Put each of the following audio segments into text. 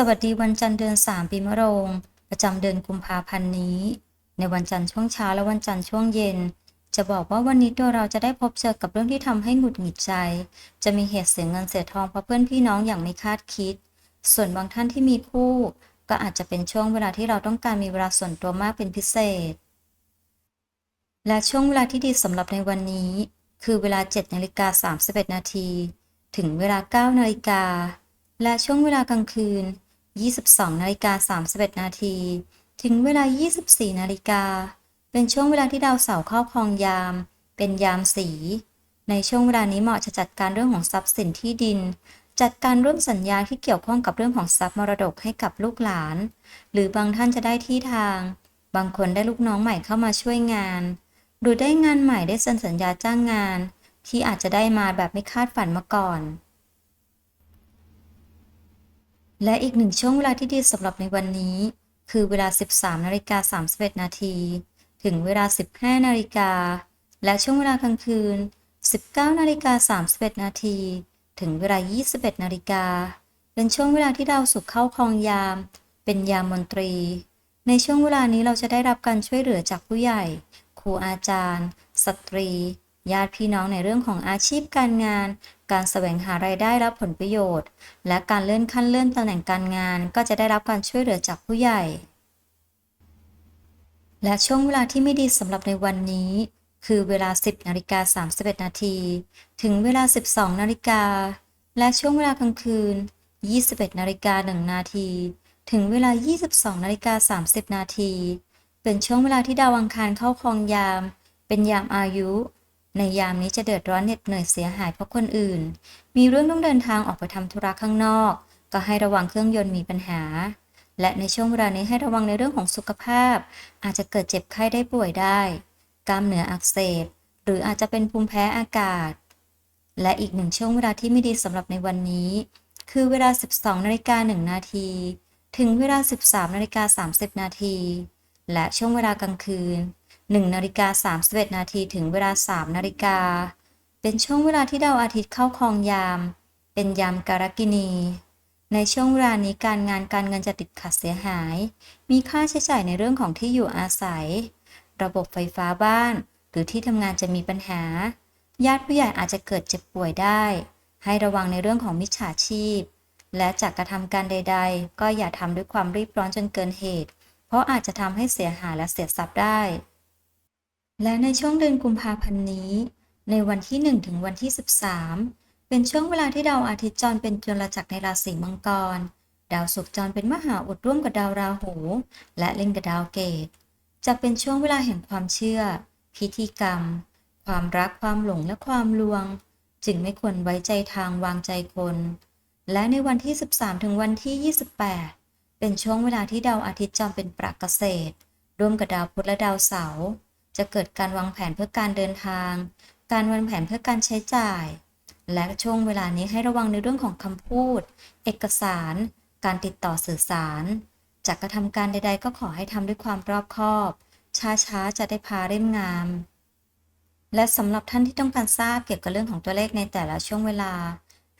สวัสดีวันจันทร์เดือน 3 ปีมะโรง ประจำเดือนกุมภาพันธ์นี้ ในวันจันทร์ช่วงเช้าและวันจันทร์ช่วงเย็น จะบอกว่าวันนี้ตัวเราจะได้พบเจอกับเรื่องที่ทำให้หงุดหงิดใจ จะมีเหตุเสียเงินเสียทองเพราะเพื่อนพี่น้องอย่างไม่คาดคิด ส่วนบางท่านที่มีคู่ ก็อาจจะเป็นช่วงเวลาที่เราต้องการมีเวลาส่วนตัวมากเป็นพิเศษ และช่วงเวลาที่ดีสำหรับในวันนี้ คือเวลา7นาฬิกา31นาทีถึงเวลา9นาฬิกาและช่วงเวลากลางคืน 22นาฬิกา31นาทีถึงเวลา 24นาฬิกา เป็นช่วงเวลาที่ดาวเสาร์ครอบครองยาม เป็นยามสี ในช่วงเวลานี้เหมาะจะจัดการเรื่องของทรัพย์สินที่ดิน จัดการร่วมสัญญาที่เกี่ยวข้องกับเรื่องของทรัพย์มรดกให้กับลูกหลาน หรือบางท่านจะได้ที่ทาง บางคนได้ลูกน้องใหม่เข้ามาช่วยงาน หรือได้งานใหม่ได้เซ็นสัญญาจ้างงาน ที่อาจจะได้มาแบบไม่คาดฝันมาก่อน และอีกหนึ่งช่วงเวลาที่ดีสำหรับในวันนี้ คือเวลา 13นาฬิกา31นาทีถึงเวลา 15นาฬิกาและช่วงเวลากลางคืน 19นาฬิกา31นาทีถึงเวลา 21นาฬิกาเป็นช่วงเวลาที่ดาวศุกเข้าครองยาม เป็นยามมนตรี ในช่วงเวลานี้เราจะได้รับการช่วยเหลือจากผู้ใหญ่ ครูอาจารย์ สตรี ญาติพี่น้องในเรื่องของอาชีพการงาน การแสวงหารายได้รับผลประโยชน์ และการเลื่อนขั้นเลื่อนตำแหน่งการงาน ก็จะได้รับการช่วยเหลือจากผู้ใหญ่ และช่วงเวลาที่ไม่ดีสำหรับในวันนี้ คือเวลา 10นาฬิกา31นาทีถึงเวลา 12นาฬิกาและช่วงเวลากลางคืน 21นาฬิกา1นาทีถึงเวลา 22นาฬิกา30นาทีเป็นช่วงเวลาที่ดาวอังคารเข้าครองยาม เป็นยามอายุ ในยามนี้จะเดือดร้อนเหน็ดเหนื่อยเสียหายเพราะคนอื่น มีเรื่องต้องเดินทางออกไปทำธุระข้างนอก ก็ให้ระวังเครื่องยนต์มีปัญหา และในช่วงเวลานี้ให้ระวังในเรื่องของสุขภาพ อาจจะเกิดเจ็บไข้ได้ป่วยได้ กล้ามเนื้ออักเสบ หรืออาจจะเป็นภูมิแพ้อากาศ และอีกหนึ่งช่วงเวลาที่ไม่ดีสำหรับในวันนี้ คือเวลา 12นาฬิกา1นาทีถึงเวลา 13นาฬิกา30นาทีและช่วงเวลากลางคืน 1นาฬิกา31นาทีถึงเวลา 3นาฬิกา เป็นช่วงเวลาที่ดาวอาทิตย์เข้าครองยาม เป็นยามการกินี ในช่วงเวลานี้การงานการเงินจะติดขัดเสียหาย มีค่าใช้จ่ายในเรื่องของที่อยู่อาศัย ระบบไฟฟ้าบ้าน หรือที่ทำงานจะมีปัญหา ญาติผู้ใหญ่อาจจะเกิดเจ็บป่วยได้ ให้ระวังในเรื่องของมิจฉาชีพ และจากกระทำการใด ๆ ก็อย่าทำด้วยความรีบร้อนจนเกินเหตุ เพราะอาจจะทำให้เสียหายและเสียทรัพย์ได้ และในช่วงเดือนกุมภาพันธ์นี้ ในวันที่ 1 ถึงวันที่ 13 เป็นช่วงเวลาที่ดาวอาทิตย์จรเป็นจุลจักรในราศีมังกร ดาวศุกร์จรเป็นมหาอุดร่วมกับดาวราหู และเล่นกับดาวเกต จะเป็นช่วงเวลาแห่งความเชื่อ พิธีกรรม ความรักความหลงและความลวง จึงไม่ควรไว้ใจทางวางใจคน และในวันที่ 13 ถึงวันที่ 28 เป็นช่วงเวลาที่ดาวอาทิตย์จอมเป็นประเกษตรร่วมกับดาวพุธและดาวเสาร์ จะเกิดการวางแผนเพื่อการเดินทาง การวางแผนเพื่อการใช้จ่าย และช่วงเวลานี้ให้ระวังในเรื่องของคำพูด เอกสาร การติดต่อสื่อสาร จากกระทำการใด ๆ ก็ขอให้ทำด้วยความรอบคอบ ช้าๆ จะได้พาเล่มงาม และสำหรับท่านที่ต้องการทราบเกี่ยวกับเรื่องของตัวเลขในแต่ละช่วงเวลา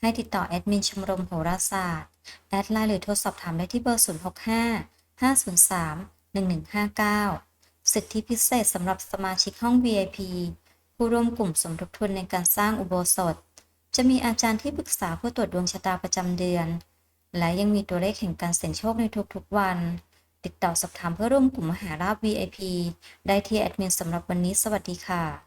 ให้ติดต่อแอดมินชมรมโหราศาสตร์ แอดไลน์หรือโทรสอบถามได้ที่เบอร์ 065 503 1159 สิทธิพิเศษสำหรับสมาชิกห้อง VIP ผู้ร่วมกลุ่มสมทบทุนในการสร้างอุโบสถ จะมีอาจารย์ที่ปรึกษาผู้ตรวจดวงชะตาประจำเดือน และยังมีตัวเลขแห่งการเสี่ยงโชคในทุกๆวัน ติดต่อสอบถามเพื่อร่วมกลุ่มมหาราบ VIP ได้ที่แอดมินสำหรับวันนี้สวัสดีค่ะ